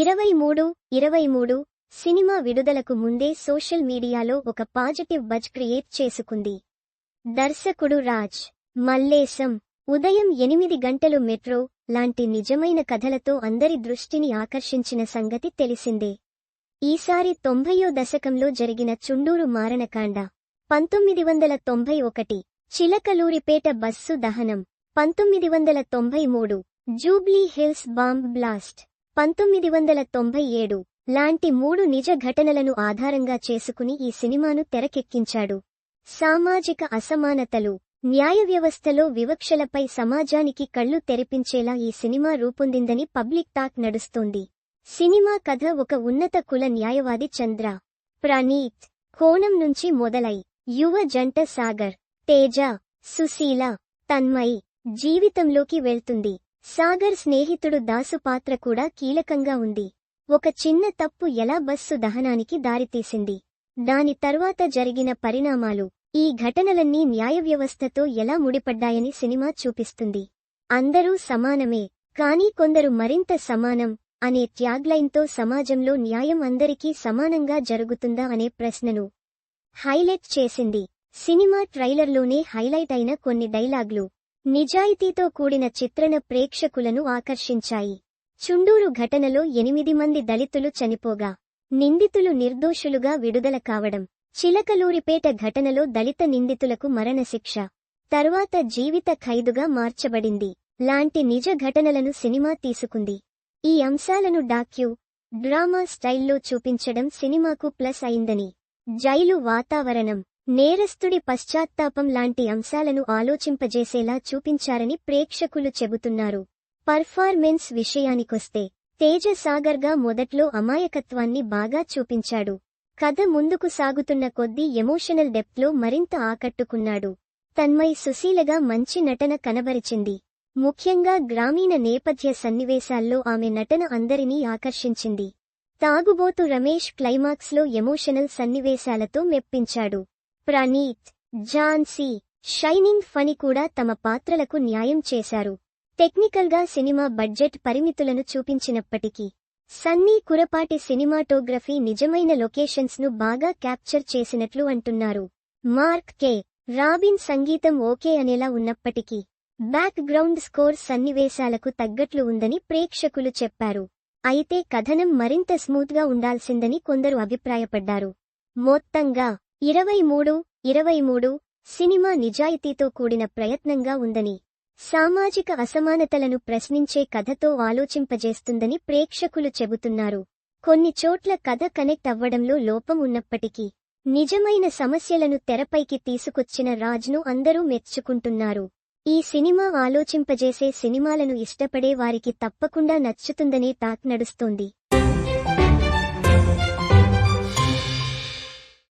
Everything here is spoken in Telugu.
ఇరవై మూడు ఇరవై మూడు సినిమా విడుదలకు ముందే సోషల్ మీడియాలో ఒక పాజిటివ్ బజ్ క్రియేట్ చేసుకుంది. దర్శకుడు రాజ్ మల్లేశం ఉదయం ఎనిమిది గంటలు మెట్రో లాంటి నిజమైన కథలతో అందరి దృష్టిని ఆకర్షించిన సంగతి తెలిసిందే. ఈసారి తొంభయో దశకంలో జరిగిన చుండూరు మారణకాండ పంతొమ్మిది వందల తొంభై ఒకటి చిలకలూరిపేట బస్సు దహనం పంతొమ్మిది వందల తొంభై మూడు జూబ్లీ హిల్స్ బాంబ్ బ్లాస్ట్. పంతొమ్మిది వందల తొంభై ఏడు లాంటి మూడు నిజ ఘటనలను ఆధారంగా చేసుకుని ఈ సినిమాను తెరకెక్కించాడు. సామాజిక అసమానతలు న్యాయ వ్యవస్థలో వివక్షలపై సమాజానికి కళ్ళు తెరిపించేలా ఈ సినిమా రూపొందిందని పబ్లిక్ టాక్ నడుస్తోంది. సినిమా కథ ఒక ఉన్నత కుల న్యాయవాది చంద్ర ప్రణీత్ కోణం నుంచి మొదలై యువ జంట సాగర్ తేజ సుశీల తన్మయ్ జీవితంలోకి వెళ్తుంది. సాగర్ స్నేహితుడు దాసు పాత్ర కూడా కీలకంగా ఉంది. ఒక చిన్న తప్పు ఎలా బస్సు దహనానికి దారితీసింది? దాని తర్వాత జరిగిన పరిణామాలు. ఈ ఘటనలన్నీ న్యాయవ్యవస్థతో ఎలా ముడిపడ్డాయని సినిమా చూపిస్తుంది. అందరూ సమానమే కానీ కొందరు మరింత సమానం అనే త్యాగ్లైన్తో సమాజంలో న్యాయం అందరికీ సమానంగా జరుగుతుందా అనే ప్రశ్నను హైలైట్ చేసింది. సినిమా ట్రైలర్లోనే హైలైట్ అయిన కొన్ని డైలాగ్లు. నిజాయితీతో కూడిన చిత్రణ ప్రేక్షకులను ఆకర్షించాయి. చుండూరు ఘటనలో ఎనిమిది మంది దళితులు చనిపోగా నిందితులు నిర్దోషులుగా విడుదల కావడం. చిలకలూరిపేట ఘటనలో దళిత నిందితులకు మరణశిక్ష. తరువాత జీవిత ఖైదుగా మార్చబడింది. లాంటి నిజ ఘటనలను సినిమా తీసుకుంది. ఈ అంశాలను డాక్యూ డ్రామా స్టైల్లో చూపించడం సినిమాకు ప్లస్ అయిందని. జైలు వాతావరణం. నేరస్తుడి పశ్చాత్తాపం లాంటి అంశాలను ఆలోచింపజేసేలా చూపించారని ప్రేక్షకులు చెబుతున్నారు. పర్ఫార్మెన్స్ విషయానికొస్తే తేజ సాగర్గా మొదట్లో అమాయకత్వాన్ని బాగా చూపించాడు. కథ ముందుకు సాగుతున్న కొద్దీ ఎమోషనల్ డెప్త్లో మరింత ఆకట్టుకున్నాడు. తన్మయ్ సుశీలగా మంచి నటన కనబరిచింది. ముఖ్యంగా గ్రామీణ నేపథ్య సన్నివేశాల్లో ఆమె నటన అందరినీ ఆకర్షించింది. తాగుబోతు రమేష్ క్లైమాక్స్లో ఎమోషనల్ సన్నివేశాలతో మెప్పించాడు. ప్రణీత్ ఝాన్సీ షైనింగ్ ఫణి కూడా తమ పాత్రలకు న్యాయం చేశారు. టెక్నికల్గా సినిమా బడ్జెట్ పరిమితులను చూపించినప్పటికీ సన్నీ కురపాటి సినిమాటోగ్రఫీ నిజమైన లొకేషన్స్ను బాగా క్యాప్చర్ చేసినట్లు అంటున్నారు. మార్క్ కే రాబిన్ సంగీతం ఓకే అనేలా ఉన్నప్పటికీ బ్యాక్ గ్రౌండ్ స్కోర్ సన్నివేశాలకు తగ్గట్లు ఉందని ప్రేక్షకులు చెప్పారు. అయితే కథనం మరింత స్మూత్గా ఉండాల్సిందని కొందరు అభిప్రాయపడ్డారు. మొత్తంగా ఇరవై మూడు ఇరవై మూడు సినిమా నిజాయితీతో కూడిన ప్రయత్నంగా ఉందని సామాజిక అసమానతలను ప్రశ్నించే కథతో ఆలోచింపజేస్తుందని ప్రేక్షకులు చెబుతున్నారు. కొన్ని చోట్ల కథ కనెక్ట్ అవ్వడంలో లోపం ఉన్నప్పటికీ నిజమైన సమస్యలను తెరపైకి తీసుకొచ్చిన రాజ్ను అందరూ మెచ్చుకుంటున్నారు. ఈ సినిమా ఆలోచింపజేసే సినిమాలను ఇష్టపడే వారికి తప్పకుండా నచ్చుతుందనే టాక్ నడుస్తోంది.